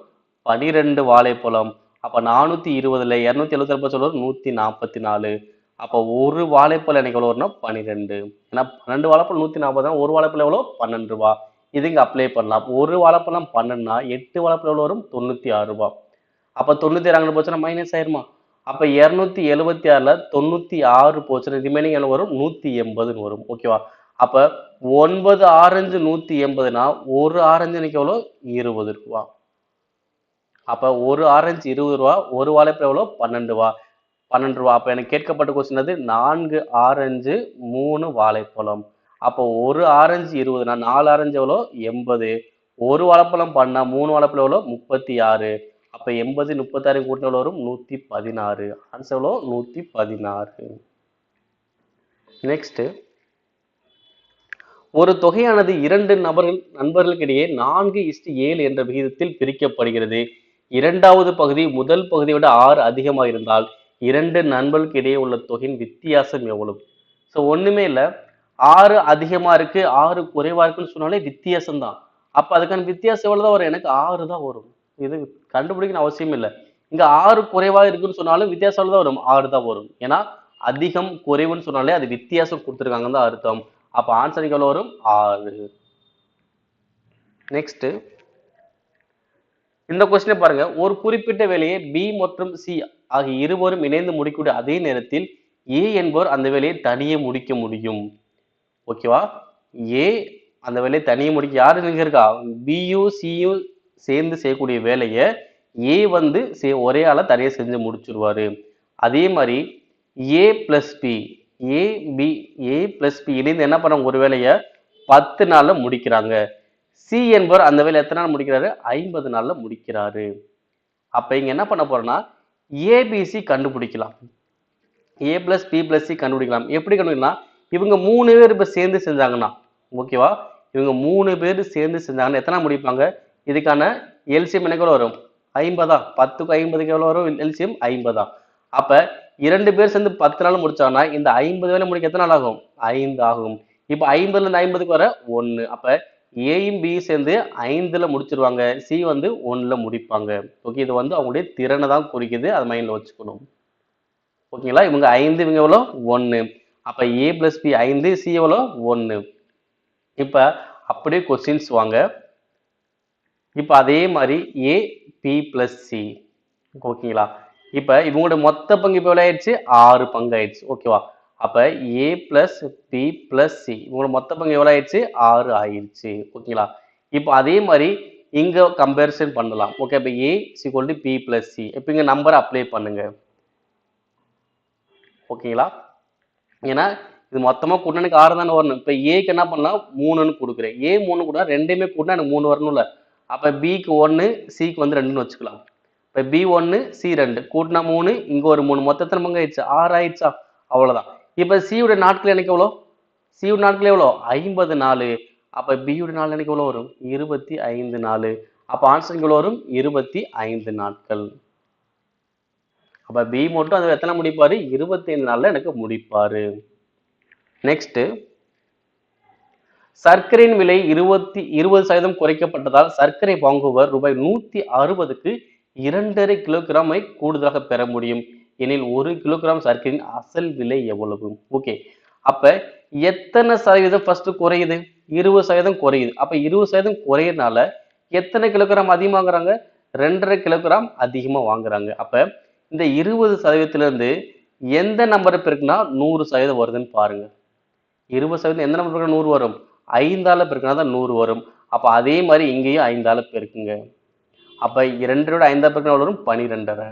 பனிரெண்டு வாழைப்பழம். அப்போ நானூற்றி இருபதில் இரநூத்தி எழுபத்தி பர்சன்ட் வரும். நூற்றி நாற்பத்தி நாலு. அப்போ ஒரு வாழைப்பழம் எனக்கு எவ்வளோ வரும்னா பன்னிரெண்டு ஏன்னா பன்னெண்டு வாழைப்பழம் நூற்றி நாற்பது ஒரு வாழைப்பழம் எவ்வளோ? பன்னெண்டு ரூபா. இது இங்கே அப்ளை பண்ணலாம் ஒரு வாழைப்பழம் பன்னெண்டுனா எட்டு வாழைப்பழம் எவ்வளோ வரும் தொண்ணூற்றி ஆறு ரூபா. அப்போ தொண்ணூற்றி ஆறு போச்சுன்னா மைனஸ் ஆயிருமா? அப்போ இரநூத்தி எழுபத்தி ஆறில் தொண்ணூற்றி ஆறு போச்சுன்னா ரிமைனிங் எவ்வளோ வரும்? நூற்றி எண்பதுன்னு வரும். ஓகேவா அப்போ ஒன்பது ஆரஞ்சு நூற்றி எண்பதுனா ஒரு ஆரஞ்சு எனக்கு எவ்வளோ இருபது ரூபா. அப்போ ஒரு ஆரஞ்சு இருபது ரூபா ஒரு வாழைப்பழம் எவ்வளோ பன்னெண்டு ரூபா பன்னெண்டு ரூபா. அப்போ எனக்கு கேட்கப்பட்ட கொஸ்டின் அது நான்கு ஆரஞ்சு மூணு வாழைப்பழம். அப்போ ஒரு ஆரஞ்சு இருபதுனா நாலு ஆரஞ்சு எவ்வளோ? எண்பது. ஒரு வாழைப்பழம் பண்ணால் மூணு வாழைப்பழம் எவ்வளோ? முப்பத்தி ஆறு. அப்போ எண்பது முப்பத்தாறு கூட்டம் எவ்வளோ வரும்? நூற்றி பதினாறு. ஆன்சர் எவ்வளோ? நூற்றி பதினாறு. நெக்ஸ்ட்டு ஒரு தொகையானது இரண்டு நபர்கள் நண்பர்களுக்கிடையே நான்கு இஸ்டு ஏழு என்ற விகிதத்தில் பிரிக்கப்படுகிறது. இரண்டாவது பகுதி முதல் பகுதியை விட ஆறு அதிகமாக இருந்தால் இரண்டு நண்பர்களுக்கு இடையே உள்ள தொகையின் வித்தியாசம் எவ்வளவு? ஸோ ஒன்றுமே இல்லை. ஆறு அதிகமா இருக்கு ஆறு குறைவா இருக்குன்னு சொன்னாலே வித்தியாசம் தான் அப்ப அதுக்கான வித்தியாசம் எவ்வளோ தான் வரும்? எனக்கு ஆறு தான் வரும். இது கண்டுபிடிக்கணும் அவசியம் இல்லை. இங்க ஆறு குறைவா இருக்குன்னு சொன்னாலும் வித்தியாசம் தான் வரும்? ஆறு தான் வரும். ஏன்னா அதிகம் குறைவுன்னு சொன்னாலே அது வித்தியாசம் கொடுத்துருக்காங்கன்னு தான் அர்த்தம். அப்ப ஆன்சர் எவ்வளவு வரும்? ஆறு. நெக்ஸ்ட் இந்த கொஸ்டினை பாருங்க. ஒரு குறிப்பிட்ட வேலையை பி மற்றும் சி ஆகிய இருவரும் இணைந்து முடிக்கக்கூடிய அதே நேரத்தில் ஏ என்பவர் அந்த வேலையை தனியே முடிக்க முடியும். ஓகேவா? ஏ அந்த வேலையை தனியை முடிக்க யார் இருக்கா? பியும் சியும் சேர்ந்து செய்யக்கூடிய வேலையை ஏ வந்து செய்- ஒரே ஆளாக தனியாக செஞ்சு முடிச்சிருவார். அதே மாதிரி A plus B A B A plus B இணைந்து என்ன பண்ணாங்க ஒரு வேலையை பத்து நாளில் முடிக்கிறாங்க. சி என்பவர் அந்த வேலையை எத்தனை நாள் முடிக்கிறாரு? ஐம்பது நாளில் முடிக்கிறாரு. அப்போ இங்கே என்ன பண்ண போகிறோன்னா ஏபிசி கண்டுபிடிக்கலாம். A plus B plus C கண்டுபிடிக்கலாம். எப்படி கண்டுபிடிக்கலாம்? இவங்க மூணு பேர் இப்போ சேர்ந்து செஞ்சாங்கன்னா ஓகேவா? இவங்க மூணு பேர் சேர்ந்து செஞ்சாங்கன்னா எத்தனை முடிப்பாங்க? இதுக்கான எல்சியம் எனக்கு எவ்வளோ வரும்? ஐம்பதா? பத்துக்கு ஐம்பதுக்கு எவ்வளோ வரும்? எல்சியம் ஐம்பதா. அப்போ இரண்டு பேர் சேர்ந்து பத்து நாள் முடிச்சாங்கன்னா இந்த ஐம்பது வேலை முடிக்க எத்தனை நாள் ஆகும்? ஐந்து ஆகும். இப்போ ஐம்பதுலேருந்து ஐம்பதுக்கு வர ஒன்று அப்போ ஏயும் பி சேர்ந்து ஐந்தில் முடிச்சிருவாங்க. சி வந்து ஒன்றில் முடிப்பாங்க. ஓகே இது வந்து அவங்களுடைய திறனை தான் குறிக்குது. அதை மைண்டில் வச்சுக்கணும். ஓகேங்களா? இவங்க ஐந்து இவங்க எவ்வளோ ஒன்று அப்போ ஏ ப்ளஸ் பி ஐந்து சி எவ்வளோ ஒன்று இப்போ அப்படியே கொஸ்டின்ஸ் வாங்க. இப்போ அதே மாதிரி ஏ பி ப்ளஸ் சி ஓகேங்களா இப்போ இவங்களோட மொத்த பங்கு இப்போ எவ்வளோ ஆயிடுச்சு ஆறு பங்கு ஆயிடுச்சு ஓகேவா அப்போ A plus B plus C இவங்களோட மொத்த பங்கு எவ்வளோ ஆயிடுச்சு ஆறு ஆயிடுச்சு. ஓகேங்களா இப்போ அதே மாதிரி இங்கே கம்பேரிசன் பண்ணலாம். ஓகே இப்போ A equal to B plus C இப்போ இங்கே நம்பரை அப்ளை பண்ணுங்க. ஓகேங்களா ஏன்னா இது மொத்தமாக கூட்டினா எனக்கு ஆறு தானே வரணும். இப்போ ஏக்கு என்ன பண்ணலாம்? மூணுன்னு கொடுக்குறேன். ஏ மூணு கூட ரெண்டையுமே கூட்டினா எனக்கு மூணு வரணும்ல. அப்போ பிக்கு ஒன்று சிக்கு வந்து ரெண்டுன்னு வச்சுக்கலாம். இப்போ பி ஒன்று சி ரெண்டு. கூட்டினா மூணு இங்கே ஒரு மூணு. மொத்தத்தில் பங்கு ஆயிடுச்சு? ஆறு ஆயிடுச்சா? அவ்வளோதான் இப்போ சியோட நாட்கள் எனக்கு எவ்வளோ சியுடைய நாட்கள் எவ்வளோ ஐம்பது நாலு. அப்போ பியுடைய நாள் எனக்கு எவ்வளோ வரும்? இருபத்தி ஐந்து நாலு. அப்போ ஆன்சர் எவ்வளோ வரும்? இருபத்தி ஐந்து நாட்கள். அப்போ பி மட்டும் அது எத்தனை முடிப்பார்? இருபத்தைந்து நாளில் எனக்கு முடிப்பார். நெக்ஸ்ட்டு சர்க்கரையின் விலை இருபத்தி இருபது சதவீதம் குறைக்கப்பட்டதால் சர்க்கரை வாங்குவர் ரூபாய் நூற்றி அறுபதுக்கு இரண்டரை கிலோகிராமை கூடுதலாக பெற முடியும். எனில் ஒரு கிலோகிராம் சர்க்கரையின் அசல் விலை எவ்வளவு? ஓகே அப்போ எத்தனை சதவீதம் ஃபஸ்ட்டு குறையுது? இருபது சதவீதம் குறையுது. அப்போ இருபது சதவீதம் குறையிறனால எத்தனை கிலோகிராம் அதிகமாக வாங்குறாங்க ரெண்டரை கிலோகிராம் அதிகமாக வாங்குறாங்க. அப்போ இந்த இருபது சதவீதத்துலேருந்து எந்த நம்பர் பெருக்குனா நூறு சதவீதம் வருதுன்னு பாருங்கள் இருபது சதவீதம் எந்த நம்பர் பெருக்கினா நூறு வரும்? ஐந்தால் பெருக்கினா தான் நூறு வரும். அப்போ அதே மாதிரி இங்கேயும் ஐந்தால் பெருக்குங்க. அப்போ இரண்டரோட ஐந்தா பெருக்கினா வரும்? பனிரெண்டரை.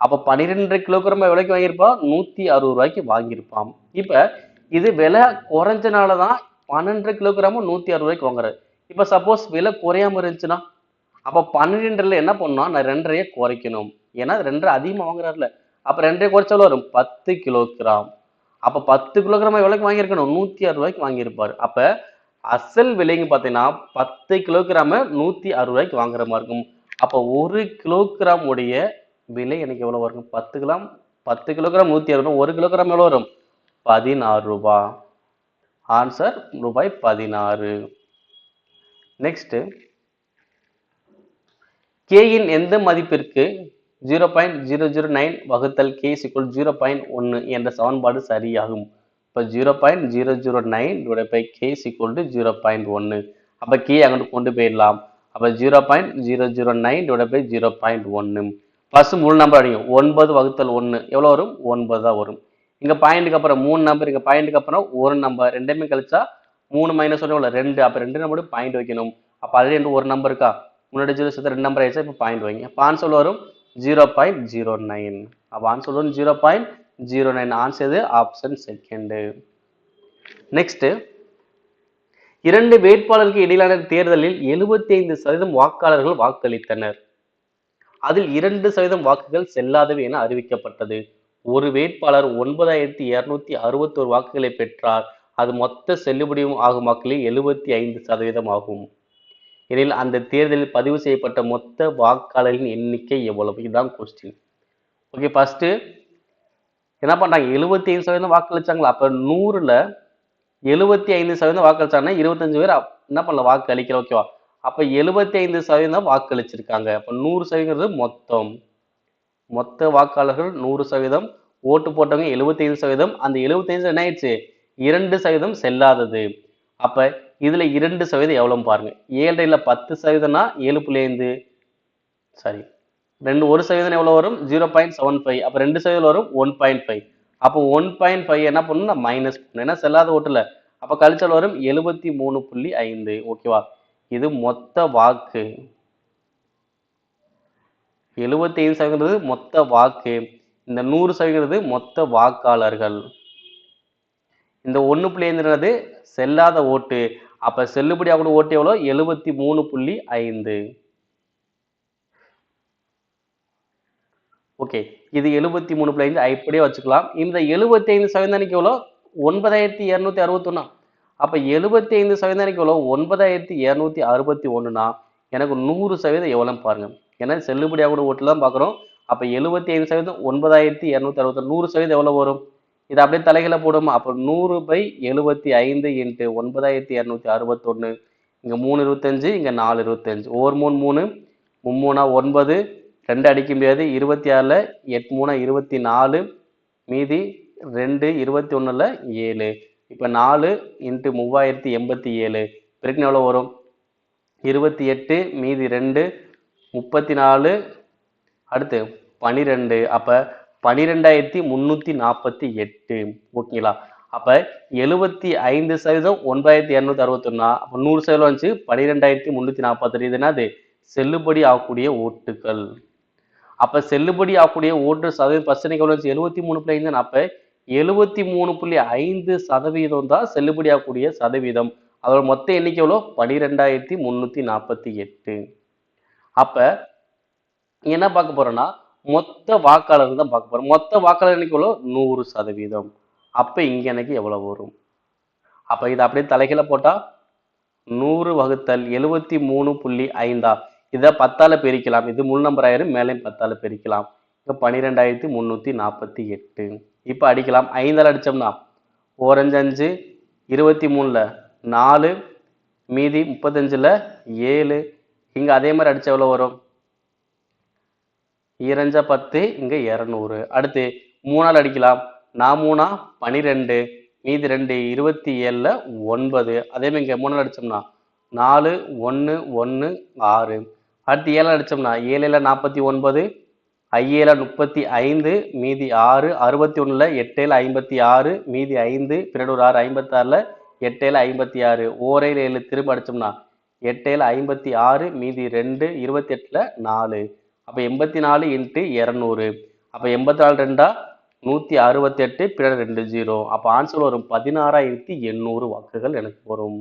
அப்போ பனிரெண்டரை கிலோகிராம் எவ்வளோக்கு வாங்கியிருப்பான் நூற்றி அறுபது ரூபாய்க்கு வாங்கியிருப்பான் இப்போ இது விலை குறைஞ்சனால தான் பன்னெண்டரை கிலோகிராமும் நூற்றி அறுபது ரூபாய்க்கு வாங்குறாரு. இப்போ சப்போஸ் விலை குறையாம இருந்துச்சுன்னா அப்போ பன்னிரெண்டில் என்ன பண்ணால் நான் ரெண்டரையை குறைக்கணும். ஏன்னா ரெண்டரை அதிகமாக வாங்குறாருல. அப்ப ரெண்டரை குறைச்சாலும் வரும். பத்து கிலோகிராம். அப்ப பத்து கிலோகிராம் எவ்வளோக்கு வாங்கியிருக்கணும். நூத்தி அறுபது ரூபாய்க்கு வாங்கியிருப்பார். அப்ப அசல் விலைங்க பார்த்தீங்கன்னா பத்து கிலோகிராம நூத்தி அறுபது ரூபாய்க்கு வாங்குற மாதிரி இருக்கும். அப்ப ஒரு கிலோகிராம் உடைய விலை எனக்கு எவ்வளவு வரும்? பத்து கிராம் பத்து கிலோகிராம் நூத்தி அறுபது ஒரு கிலோகிராம் எவ்வளவு வரும்? பதினாறு ரூபா. ஆன்சர் ரூபாய் பதினாறு. நெக்ஸ்ட் கேயின் எந்த மதிப்பிற்கு zero point zero zero nine வகுத்தல் கே சிக்குள் ஜீரோ பாயிண்ட் ஒன்று என்ற சமன்பாடு சரியாகும். இப்போ zero point zero zero nine divide by K equal to zero point ஒன்று அப்போ கே அங்கிட்டு கொண்டு போயிடலாம். அப்போ zero point zero zero nine divide by zero point ஒன்று ப்ளஸ் முழு நம்பர் அடிக்கும் ஒன்பது வகுத்தல் ஒன்று எவ்வளோ வரும்? ஒன்பது தான் வரும். இங்கே பாயிண்ட்டுக்கு அப்புறம் மூணு நம்பர் இங்கே பாயிண்ட்டுக்கு அப்புறம் ஒரு நம்பர் ரெண்டுமே கழிச்சா மூணு மைனஸ் ஒன்று எவ்வளோ ரெண்டு. அப்போ ரெண்டு நம்பரும் பாயிண்ட் வைக்கணும். அப்போ அது ரெண்டு ஒரு நம்பர் இருக்கா? முன்னாடி ஜீரோ சேர்த்து ரெண்டு நம்பர் ஆயிடுச்சா? இப்போ பாயிண்ட் வைங்க. இப்போ ஆன்சர் வரும்? ஜீரோ பாயிண்ட் ஜீரோ நைன் அப்போ answer one zero point zero nine answer இது ஆப்ஷன் செகண்டு நெக்ஸ்ட்டு இரண்டு வேட்பாளருக்கு இடையிலான தேர்தலில் 75% சதவீதம் வாக்காளர்கள் வாக்களித்தனர். அதில் இரண்டு சதவீதம் வாக்குகள் செல்லாதவை என அறிவிக்கப்பட்டது. ஒரு வேட்பாளர் ஒன்பதாயிரத்தி இருநூத்தி அறுபத்தோரு வாக்குகளை பெற்றார். அது மொத்த செல்லுபடியும் ஆகும் வாக்குகளில் எழுபத்தி ஐந்து சதவீதம் ஆகும். எனில் அந்த தேர்தலில் பதிவு செய்யப்பட்ட மொத்த வாக்காளர்களின் எண்ணிக்கை எவ்வளவு? இதுதான் கொஸ்டின் ஓகே ஃபர்ஸ்ட்டு என்ன பண்ணுறாங்க எழுபத்தி ஐந்து சதவீதம் வாக்களிச்சாங்களா? அப்போ நூறுல எழுபத்தி ஐந்து சதவீதம் வாக்களிச்சாங்கன்னா இருபத்தஞ்சு பேர் என்ன பண்ணல? வாக்கு அளிக்கல. ஓகேவா அப்போ எழுபத்தி ஐந்து சதவீதம் வாக்களிச்சிருக்காங்க. அப்போ நூறு சதவீதம் மொத்தம். மொத்த வாக்காளர்கள் நூறு சதவீதம். ஓட்டு போட்டவங்க 75% சதவீதம். அந்த 75 என்ன ஆயிடுச்சு இரண்டு சதவீதம் செல்லாதது. அப்போ இதில் இரண்டு சதவீதம் எவ்வளோன்னு பாருங்கள் ஏழரையில் பத்து சதவீதம்னா ஏழு புள்ளி ஐந்து. சாரி ரெண்டு ஒரு சதவீதம் எவ்வளோ வரும்? ஜீரோ பாயிண்ட் செவன் ஃபைவ் அப்போ ரெண்டு சதவீதம் வரும் ஒன் பாயிண்ட் ஃபைவ் அப்போ ஒன் பாயிண்ட் ஃபைவ் என்ன பண்ணணும் மைனஸ் பண்ணணும். ஏன்னா செல்லாத ஓட்டில். அப்போ கழிச்சல் வரும் எழுபத்தி மூணு புள்ளி ஐந்து. ஓகேவா இது மொத்த வாக்கு. எழுபத்தி ஐந்து சதவீதம் மொத்த வாக்கு. இந்த நூறு சதவீதம் மொத்த வாக்காளர்கள். இந்த ஒன்று புள்ளி ஐந்துன்றது செல்லாத ஓட்டு. அப்போ செல்லுபடியாகக்கூடிய ஓட்டு எவ்வளோ? எழுபத்தி மூணு புள்ளி ஐந்து. ஓகே இது எழுபத்தி மூணு புள்ளி ஐந்து. அப்படியே வச்சுக்கலாம். இந்த எழுபத்தி ஐந்து சதவீதம் எவ்வளோ? ஒன்பதாயிரத்தி இரநூத்தி அறுபத்தொன்னா. அப்போ எழுபத்தி ஐந்து சதவீதம் எவ்வளோ? ஒன்பதாயிரத்தி இரநூத்தி அறுபத்தி ஒன்றுனா எனக்கு நூறு சதவீதம் எவ்வளோ பாருங்கள் ஏன்னா செல்லுபடியாகக்கூடிய ஓட்டு தான் பார்க்குறோம் அப்போ எழுபத்தி ஐந்து சதவீதம் ஒன்பதாயிரத்தி இரநூத்தி அறுபத்தி நூறு சதவீதம் எவ்வளோ வரும்? இதை அப்படியே தலைகளை போடுமா அப்போ நூறு பை எழுபத்தி ஐந்து இன்ட்டு ஒன்பதாயிரத்தி இரநூத்தி அறுபத்தொன்று இங்கே மூணு இருபத்தஞ்சு இங்கே நாலு இருபத்தஞ்சு. ஒவ்வொரு மூணு மூணு மும்மூணா ஒன்பது ரெண்டு அடிக்க முடியாது. இருபத்தி ஆறில் எட் மூணா இருபத்தி நாலு மீதி ரெண்டு இருபத்தி ஒன்றில் ஏழு. இப்போ நாலு இன்ட்டு மூவாயிரத்தி எண்பத்தி ஏழு. பிறகு எவ்வளோ வரும்? இருபத்தி எட்டு மீதி ரெண்டு முப்பத்தி நாலு அடுத்து பனிரெண்டு. அப்போ பனிரெண்டாயிரத்தி முந்நூற்றி நாற்பத்தி எட்டு. ஓகேங்களா? அப்போ எழுபத்தி ஐந்து சதவீதம் ஒன்பதாயிரத்தி இரநூத்தி அறுபத்தொன்னா அப்போ நூறு சதவீதம் வந்துச்சு. பன்னிரெண்டாயிரத்தி முந்நூற்றி நாற்பத்தி இது என்னது செல்லுபடி ஆகக்கூடிய ஓட்டுகள். அப்போ செல்லுபடி ஆகக்கூடிய ஓட்டு சதவீதம் பர்சன்டேஜ் எவ்வளோ எழுபத்தி மூணு புள்ளி ஐந்து அப்போ எழுபத்தி மூணு புள்ளி ஐந்து சதவீதம் தான் செல்லுபடி ஆகக்கூடிய சதவீதம். அதோட மொத்த எண்ணிக்கை எவ்வளோ? பனிரெண்டாயிரத்தி முந்நூற்றி நாற்பத்தி எட்டு. அப்போ என்ன பார்க்க போறோம்னா மொத்த வாக்காளர் தான் பார்க்க போகிறோம் மொத்த வாக்காளர் எண்ணிக்கை எவ்வளோ நூறு சதவீதம். அப்போ இங்கே எனக்கு எவ்வளோ வரும்? அப்போ இதை அப்படியே தலைகீழ போட்டால் நூறு வகுத்தல் எழுபத்தி மூணு புள்ளி ஐந்தா இதை பத்தால் பெருக்கலாம். இது முழு நம்பர் ஆயிரம் மேலே பத்தால பெருக்கலாம். இப்போ பன்னிரெண்டாயிரத்தி முந்நூற்றி நாற்பத்தி எட்டு. இப்போ அடிக்கலாம். ஐந்தால் அடிச்சோம்னா ஓரஞ்சு அஞ்சு இருபத்தி மூணில் நாலு மீதி முப்பத்தஞ்சில் ஏழு. இங்கே அதே மாதிரி அடித்த எவ்வளோ வரும்? ஈரஞ்சா பத்து இங்கே இரநூறு. அடுத்து மூணால் அடிக்கலாம். நான் மூணா பனிரெண்டு. மீதி ரெண்டு இருபத்தி ஏழில் ஒன்பது. அதே மாதிரி மூணால் அடித்தோம்னா நாலு ஒன்று ஒன்று ஆறு. அடுத்து ஏழில் அடித்தோம்னா ஏழில் நாற்பத்தி ஒன்பது ஐஏல முப்பத்தி ஐந்து மீதி ஆறு அறுபத்தி ஒன்றில் எட்டேல ஐம்பத்தி ஆறு மீதி ஐந்து பிறடூர் ஆறு ஐம்பத்தாறில் எட்டேல ஐம்பத்தி ஆறு. ஓரையில் ஏழு திரும்ப அடித்தோம்னா எட்டேல ஐம்பத்தி ஆறு மீதி ரெண்டு இருபத்தி எட்டில் நாலு. அப்போ எண்பத்தி நாலு இன்ட்டு இரநூறு. அப்போ எண்பத்தி நாலு ரெண்டா நூற்றி அறுபத்தெட்டு பின்னாடி ரெண்டு ஜீரோ. அப்போ ஆன்சர் வரும் பதினாறாயிரத்தி எண்ணூறு வாக்குகள் எனக்கு வரும்.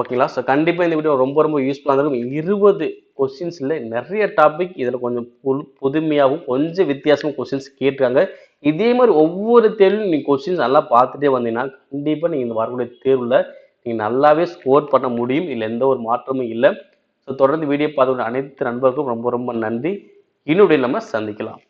ஓகேங்களா? ஸோ கண்டிப்பாக இந்த வீடியோ ரொம்ப ரொம்ப யூஸ்ஃபுல்லாக இருக்கும் இருபது கொஸ்டின்ஸில் நிறைய டாபிக் இதில் கொஞ்சம் புது புதுமையாகவும் கொஞ்சம் வித்தியாசமும் கொஸ்டின்ஸ் கேட்டிருக்காங்க. இதே மாதிரி ஒவ்வொரு தேர்விலும் நீங்கள் கொஸ்டின்ஸ் நல்லா பார்த்துட்டே வந்தீங்கன்னா கண்டிப்பாக நீங்கள் இந்த வரக்கூடிய தேர்வில் நீங்கள் நல்லாவே ஸ்கோர் பண்ண முடியும். இல்லை எந்த ஒரு மாற்றமும் இல்லை. ஸோ தொடர்ந்து வீடியோ பார்த்துக்கிட்ட அனைத்து நண்பர்களுக்கும் ரொம்ப ரொம்ப நன்றி. இன்னொரு நம்ம சந்திக்கலாம்.